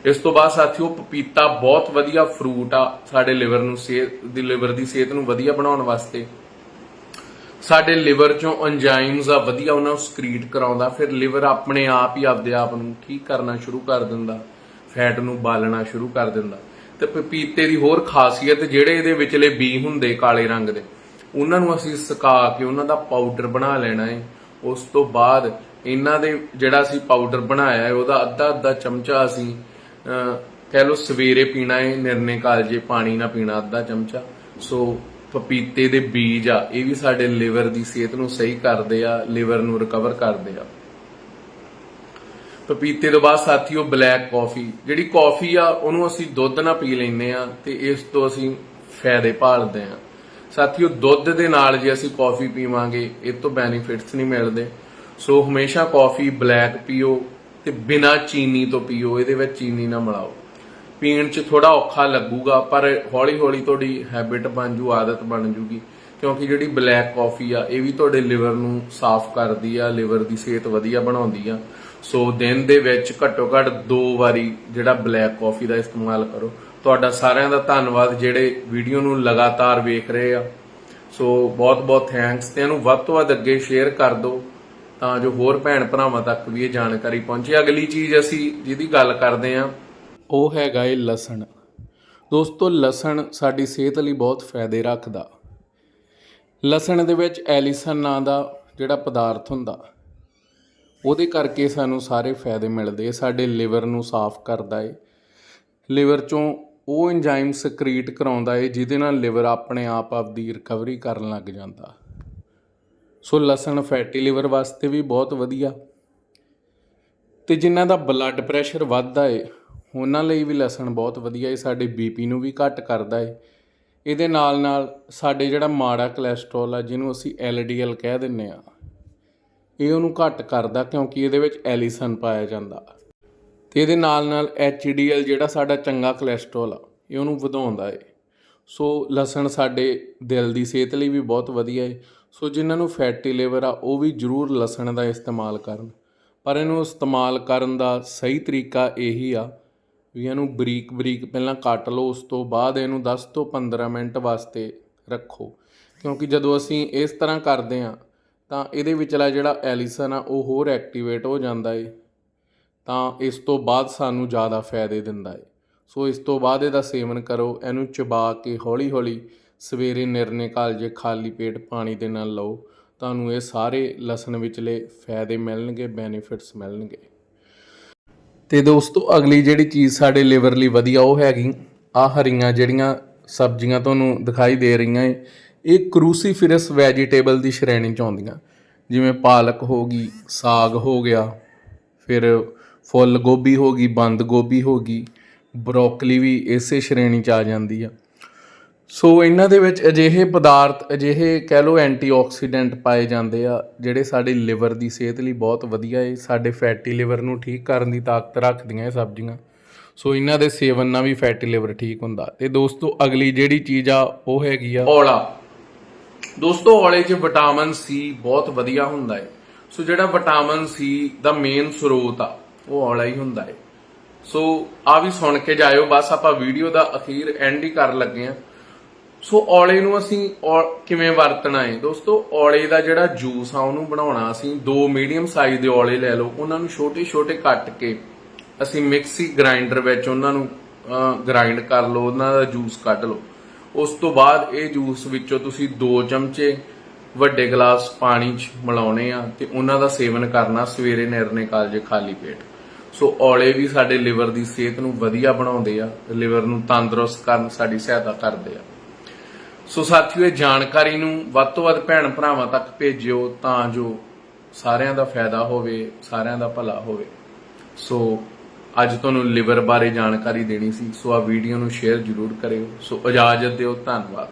ਇਸ ਤੋਂ ਬਾਅਦ ਸਾਥੀਓ, ਪਪੀਤਾ ਬਹੁਤ ਵਧੀਆ ਫਰੂਟ ਆ, ਸਾਡੇ ਲਿਵਰ ਨੂੰ ਸਿਹਤ, ਦੀ ਲਿਵਰ ਦੀ ਸਿਹਤ ਨੂੰ ਵਧੀਆ ਬਣਾਉਣ ਵਾਸਤੇ। ਸਾਡੇ ਲਿਵਰ ਚੋਂ ਐਂਜ਼ਾਈਮਸ ਆ, ਵਧੀਆ ਉਹਨਾਂ ਨੂੰ ਸਕ੍ਰੀਟ ਕਰਾਉਂਦਾ, ਫਿਰ ਲਿਵਰ ਆਪਣੇ ਆਪ ਹੀ ਆਪਦੇ ਆਪ ਨੂੰ ਠੀਕ ਕਰਨਾ ਸ਼ੁਰੂ ਕਰ ਦਿੰਦਾ। ਫੈਟ ਨੂੰ ਬਾਲਣਾ ਸ਼ੁਰੂ ਕਰ ਦਿੰਦਾ। ਤੇ ਪਪੀਤੇ ਦੀ ਹੋਰ ਖਾਸੀਅਤ ਜਿਹੜੇ ਇਹਦੇ ਵਿਚਲੇ ਬੀ ਹੁੰਦੇ ਕਾਲੇ ਰੰਗ ਦੇ ਉਹਨਾਂ ਨੂੰ ਅਸੀਂ ਸੁਕਾ ਕੇ ਉਹਨਾਂ ਦਾ ਪਾਊਡਰ ਬਣਾ ਲੈਣਾ ਹੈ ਉਸ ਤੋਂ ਬਾਅਦ ਇਹਨਾਂ ਦੇ ਜਿਹੜਾ ਅਸੀਂ ਪਾਊਡਰ ਬਣਾਇਆ ਹੈ ਉਹਦਾ ਅੱਧਾ ਅੱਧਾ ਚਮਚਾ ਅਸੀਂ ਅਹ, ਕਹਿ ਲੋ ਸਵੇਰੇ ਪੀਣਾ ਹੈ ਨਿਰਣੇ ਕਾਲਜੇ ਪਾਣੀ ਨਾਲ ਪੀਣਾ ਅੱਧਾ ਚਮਚਾ। ਸੋ ਪਪੀਤੇ ਦੇ ਬੀਜ ਆ ਇਹ ਵੀ ਸਾਡੇ ਲਿਵਰ ਦੀ ਸਿਹਤ ਨੂੰ ਸਹੀ ਕਰਦੇ ਆ ਲਿਵਰ ਨੂੰ ਰਿਕਵਰ ਕਰਦੇ ਆ। ਪਪੀਤੇ ਤੋਂ ਬਾਅਦ ਸਾਥੀਓ ਬਲੈਕ ਕਾਫੀ ਜਿਹੜੀ ਕਾਫੀ ਆ, ਉਹਨੂੰ ਅਸੀਂ ਦੁੱਧ ਨਾਲ ਪੀ ਲੈਂਦੇ ਆ ਤੇ ਇਸ ਤੋਂ ਅਸੀਂ ਫਾਇਦੇ ਭਾਲਦੇ ਆ ਸਾਥੀਓ ਦੁੱਧ ਦੇ ਨਾਲ ਜੇ ਅਸੀਂ ਕਾਫੀ ਪੀਵਾਂਗੇ, ਇਹ ਤੋਂ ਬੈਨੀਫਿਟਸ ਨਹੀਂ ਮਿਲਦੇ। ਸੋ ਹਮੇਸ਼ਾ ਕਾਫੀ ਬਲੈਕ ਪੀਓ ਤੇ ਬਿਨਾ ਚੀਨੀ ਤੋਂ ਪੀਓ, ਇਹਦੇ ਵਿੱਚ ਚੀਨੀ ਨਾ ਮਿਲਾਓ। ਪੀਣ 'ਚ ਥੋੜਾ ਔਖਾ ਲੱਗੂਗਾ, ਪਰ ਹੌਲੀ-ਹੌਲੀ ਤੁਹਾਡੀ ਹੈਬਿਟ ਬਣ ਜੂ, ਆਦਤ ਬਣ ਜੂਗੀ। ਕਿਉਂਕਿ ਜਿਹੜੀ ਬਲੈਕ ਕਾਫੀ ਆ, ਇਹ ਵੀ ਤੁਹਾਡੇ ਲਿਵਰ ਨੂੰ ਸਾਫ਼ ਕਰਦੀ ਆ ਲਿਵਰ ਦੀ ਸਿਹਤ ਵਧੀਆ ਬਣਾਉਂਦੀ ਆ। ਸੋ ਦਿਨ ਦੇ ਵਿੱਚ ਘੱਟੋ ਘੱਟ ਦੋ ਵਾਰੀ ਜਿਹੜਾ ਬਲੈਕ ਕਾਫੀ ਦਾ ਇਸਤੇਮਾਲ ਕਰੋ। ਤੁਹਾਡਾ ਸਾਰਿਆਂ ਦਾ ਧੰਨਵਾਦ ਜਿਹੜੇ ਵੀਡੀਓ ਨੂੰ ਲਗਾਤਾਰ ਵੇਖ ਰਹੇ ਆ। ਸੋ ਬਹੁਤ-ਬਹੁਤ ਥੈਂਕਸ ਤੇ ਇਹਨੂੰ ਵੱਧ ਤੋਂ ਵੱਧ ਅੱਗੇ ਸ਼ੇਅਰ ਕਰ ਦਿਓ ਤਾਂ ਜੋ ਹੋਰ ਭੈਣ ਭਰਾਵਾਂ ਤੱਕ ਵੀ ਇਹ ਜਾਣਕਾਰੀ ਪਹੁੰਚੇ। ਅਗਲੀ ਚੀਜ਼ ਅਸੀਂ ਜਿਹਦੀ ਗੱਲ ਕਰਦੇ ਆ ਉਹ ਹੈਗਾ ਏ ਲਸਣ। ਦੋਸਤੋ, ਲਸਣ ਸਾਡੀ ਸਿਹਤ ਲਈ ਬਹੁਤ ਫਾਇਦੇ ਰੱਖਦਾ। ਲਸਣ ਦੇ ਵਿੱਚ ਐਲੀਸਨ ਨਾਂ ਦਾ ਜਿਹੜਾ ਪਦਾਰਥ ਹੁੰਦਾ ਉਹਦੇ ਕਰਕੇ ਸਾਨੂੰ ਸਾਰੇ ਫਾਇਦੇ ਮਿਲਦੇ ਸਾਡੇ ਲਿਵਰ ਨੂੰ ਸਾਫ਼ ਕਰਦਾ ਏ। ਲਿਵਰ ਚੋਂ ਉਹ ਐਂਜ਼ਾਈਮ ਸਕ੍ਰੀਟ ਕਰਾਉਂਦਾ ਏ, ਜਿਹਦੇ ਨਾਲ ਲਿਵਰ ਆਪਣੇ ਆਪ ਆਪਦੀ ਰਿਕਵਰੀ ਕਰਨ ਲੱਗ ਜਾਂਦਾ। ਸੋ ਲਸਣ ਫੈਟੀ ਲਿਵਰ ਵਾਸਤੇ ਵੀ ਬਹੁਤ ਵਧੀਆ। ਤੇ ਜਿਨ੍ਹਾਂ ਦਾ ਬਲੱਡ ਪ੍ਰੈਸ਼ਰ ਵੱਧਦਾ ਏ, ਉਹਨਾਂ ਲਈ ਵੀ ਲਸਣ ਬਹੁਤ ਵਧੀਆ ਏ। ਸਾਡੇ ਬੀਪੀ ਨੂੰ ਵੀ ਘੱਟ ਕਰਦਾ ਏ। ਇਹਦੇ ਨਾਲ ਨਾਲ ਸਾਡੇ ਜਿਹੜਾ ਮਾੜਾ ਕੋਲੇਸਟ੍ਰੋਲ ਆ, ਜਿਹਨੂੰ ਅਸੀਂ ਐਲਡੀਐਲ ਕਹਿ ਦਿੰਨੇ ਆ ਇਹ ਉਹਨੂੰ ਘੱਟ ਕਰਦਾ ਕਿਉਂਕਿ ਇਹਦੇ ਵਿੱਚ ਐਲੀਸਨ ਪਾਇਆ ਜਾਂਦਾ। ਤੇ ਇਹਦੇ ਨਾਲ ਨਾਲ ਐਚਡੀਐਲ ਜਿਹੜਾ ਸਾਡਾ ਚੰਗਾ ਕੋਲੇਸਟ੍ਰੋਲ ਆ, ਇਹ ਉਹਨੂੰ ਵਧਾਉਂਦਾ ਏ। ਸੋ ਲਸਣ ਸਾਡੇ ਦਿਲ ਦੀ ਸਿਹਤ ਲਈ ਵੀ ਬਹੁਤ ਵਧੀਆ ਏ। ਸੋ ਜਿਨ੍ਹਾਂ ਨੂੰ ਫੈਟੀ ਲਿਵਰ ਆ, ਉਹ ਵੀ ਜ਼ਰੂਰ ਲਸਣ ਦਾ ਇਸਤੇਮਾਲ ਕਰਨ। ਪਰ ਇਹਨੂੰ ਇਸਤੇਮਾਲ ਕਰਨ ਦਾ ਸਹੀ ਤਰੀਕਾ ਇਹੀ ਆ ਵੀ ਇਹਨੂੰ ਬਰੀਕ ਬਰੀਕ ਪਹਿਲਾਂ ਕੱਟ ਲਓ, ਉਸ ਤੋਂ ਬਾਅਦ ਇਹਨੂੰ 10 ਤੋਂ 15 ਮਿੰਟ ਵਾਸਤੇ ਰੱਖੋ। ਕਿਉਂਕਿ ਜਦੋਂ ਅਸੀਂ ਇਸ ਤਰ੍ਹਾਂ ਕਰਦੇ ਆ ਤਾਂ ਇਹਦੇ ਵਿਚਲਾ ਜਿਹੜਾ ਐਲੀਸਨ ਆ, ਉਹ ਹੋਰ ਐਕਟੀਵੇਟ ਹੋ ਜਾਂਦਾ ਏ। ਤਾਂ ਇਸ ਤੋਂ ਬਾਅਦ ਸਾਨੂੰ ਜ਼ਿਆਦਾ ਫਾਇਦੇ ਦਿੰਦਾ ਏ। ਸੋ ਇਸ ਤੋਂ ਬਾਅਦ ਇਹਦਾ ਸੇਵਨ ਕਰੋ, ਇਹਨੂੰ ਚਬਾ ਕੇ ਹੌਲੀ-ਹੌਲੀ ਸਵੇਰੇ ਨਿਰਨੇ ਕਾਲ ਜੇ ਖਾਲੀ ਪੇਟ ਪਾਣੀ ਦੇ ਨਾਲ ਲਓ, ਤੁਹਾਨੂੰ ਇਹ ਸਾਰੇ ਲਸਣ ਵਿਚਲੇ ਫਾਇਦੇ ਮਿਲਣਗੇ ਬੈਨੀਫਿਟਸ ਮਿਲਣਗੇ। ਤੇ ਦੋਸਤੋ, ਅਗਲੀ ਜਿਹੜੀ ਚੀਜ਼ ਸਾਡੇ ਲਿਵਰ ਲਈ ਵਧੀਆ ਉਹ ਹੈਗੀ ਆ ਹਰੀਆਂ ਜਿਹੜੀਆਂ ਸਬਜ਼ੀਆਂ ਤੁਹਾਨੂੰ ਦਿਖਾਈ ਦੇ ਰਹੀਆਂ ਏ ਇਹ ਕਰੂਸੀਫਿਰਸ ਵੈਜੀਟੇਬਲ ਦੀ ਸ਼੍ਰੇਣੀ ਚ ਆਉਂਦੀਆਂ ਜਿਵੇਂ ਪਾਲਕ ਹੋ ਗਈ, ਸਾਗ ਹੋ ਗਿਆ, ਫਿਰ ਫੁੱਲ ਗੋਭੀ ਹੋ ਗਈ, ਬੰਦ ਗੋਭੀ ਹੋ ਗਈ, ਬਰੋਕਲੀ ਵੀ ਇਸੇ ਸ਼੍ਰੇਣੀ ਚ ਆ ਜਾਂਦੀ ਆ। ਸੋ ਇਹਨਾਂ ਦੇ ਵਿੱਚ ਅਜਿਹੇ ਪਦਾਰਥ, ਅਜਿਹੇ ਕਹਿ ਲਓ ਐਂਟੀਆਕਸੀਡੈਂਟ ਪਾਏ ਜਾਂਦੇ ਆ, ਜਿਹੜੇ ਸਾਡੇ ਲਿਵਰ ਦੀ ਸਿਹਤ ਲਈ ਬਹੁਤ ਵਧੀਆ ਏ, ਸਾਡੇ ਫੈਟੀ ਲਿਵਰ ਨੂੰ ਠੀਕ ਕਰਨ ਦੀ ਤਾਕਤ ਰੱਖਦੀਆਂ ਇਹ ਸਬਜ਼ੀਆਂ। ਸੋ ਇਹਨਾਂ ਦੇ ਸੇਵਨ ਨਾਲ ਵੀ ਫੈਟੀ ਲਿਵਰ ਠੀਕ ਹੁੰਦਾ। ਤੇ ਦੋਸਤੋ, ਅਗਲੀ ਜਿਹੜੀ ਚੀਜ਼ ਆ, ਉਹ ਹੈਗੀ ਆ, ਔਲਾ। ਦੋਸਤੋ ਔਲੇ 'ਚ ਵਿਟਾਮਿਨ ਸੀ ਬਹੁਤ ਵਧੀਆ ਹੁੰਦਾ ਏ। ਸੋ ਜਿਹੜਾ ਵਿਟਾਮਿਨ ਸੀ ਦਾ ਮੇਨ ਸਰੋਤ ਆ, ਉਹ ਔਲਾ ਹੀ ਹੁੰਦਾ ਏ। ਸੋ ਆ ਵੀ ਸੁਣ ਕੇ ਜਾਇਓ, ਬਸ ਆਪਾਂ ਵੀਡੀਓ ਦਾ ਅਖੀਰ ਐਂਡ ਹੀ ਕਰਨ ਲੱਗੇ ਆ। ਸੋ ਔਲੇ ਨੂੰ ਅਸੀਂ ਕਿਵੇਂ ਵਰਤਣਾ ਹੈ ਦੋਸਤੋ, ਔਲੇ ਦਾ ਜਿਹੜਾ ਜੂਸ ਆ, ਉਹਨੂੰ ਬਣਾਉਣਾ ਅਸੀਂ ਦੋ ਮੀਡੀਅਮ ਸਾਈਜ਼ ਦੇ ਔਲੇ ਲੈ ਲਓ। ਉਹਨਾਂ ਨੂੰ ਛੋਟੇ ਛੋਟੇ ਕੱਟ ਕੇ ਅਸੀਂ ਮਿਕਸੀ ਗ੍ਰਾਈਂਡਰ ਵਿੱਚ ਉਹਨਾਂ ਨੂੰ ਗ੍ਰਾਈਂਡ ਕਰ ਲਓ, ਉਹਨਾਂ ਦਾ ਜੂਸ ਕੱਢ ਲਓ। ਉਸ ਤੋਂ ਬਾਅਦ ਇਹ ਜੂਸ ਵਿੱਚੋਂ ਤੁਸੀਂ 2 ਚਮਚੇ ਵੱਡੇ ਗਲਾਸ ਪਾਣੀ 'ਚ ਮਿਲਾਉਣੇ ਆ ਤੇ ਉਹਨਾਂ ਦਾ ਸੇਵਨ ਕਰਨਾ ਸਵੇਰੇ ਨਿਰਣੇ ਕਾਲਜੇ ਖਾਲੀ ਪੇਟ। ਸੋ ਔਲੇ ਵੀ ਸਾਡੇ ਲਿਵਰ ਦੀ ਸਿਹਤ ਨੂੰ ਵਧੀਆ ਬਣਾਉਂਦੇ ਆ ਲਿਵਰ ਨੂੰ ਤੰਦਰੁਸਤ ਕਰਨ ਸਾਡੀ ਸਹਾਇਤਾ ਕਰਦੇ ਆ। ਸੋ ਸਾਥੀਓ, ਇਹ ਜਾਣਕਾਰੀ ਨੂੰ ਵੱਧ ਤੋਂ ਵੱਧ ਭੈਣ ਭਰਾਵਾਂ ਤੱਕ ਭੇਜਿਓ ਤਾਂ ਜੋ ਸਾਰਿਆਂ ਦਾ ਫਾਇਦਾ ਹੋਵੇ, ਸਾਰਿਆਂ ਦਾ ਭਲਾ ਹੋਵੇ। ਸੋ ਅੱਜ ਤੁਹਾਨੂੰ ਲਿਵਰ ਬਾਰੇ ਜਾਣਕਾਰੀ ਦੇਣੀ ਸੀ, ਸੋ ਆ ਵੀਡੀਓ ਨੂੰ ਸ਼ੇਅਰ ਜ਼ਰੂਰ ਕਰਿਓ। ਸੋ ਇਜਾਜ਼ਤ ਦਿਓ, ਧੰਨਵਾਦ।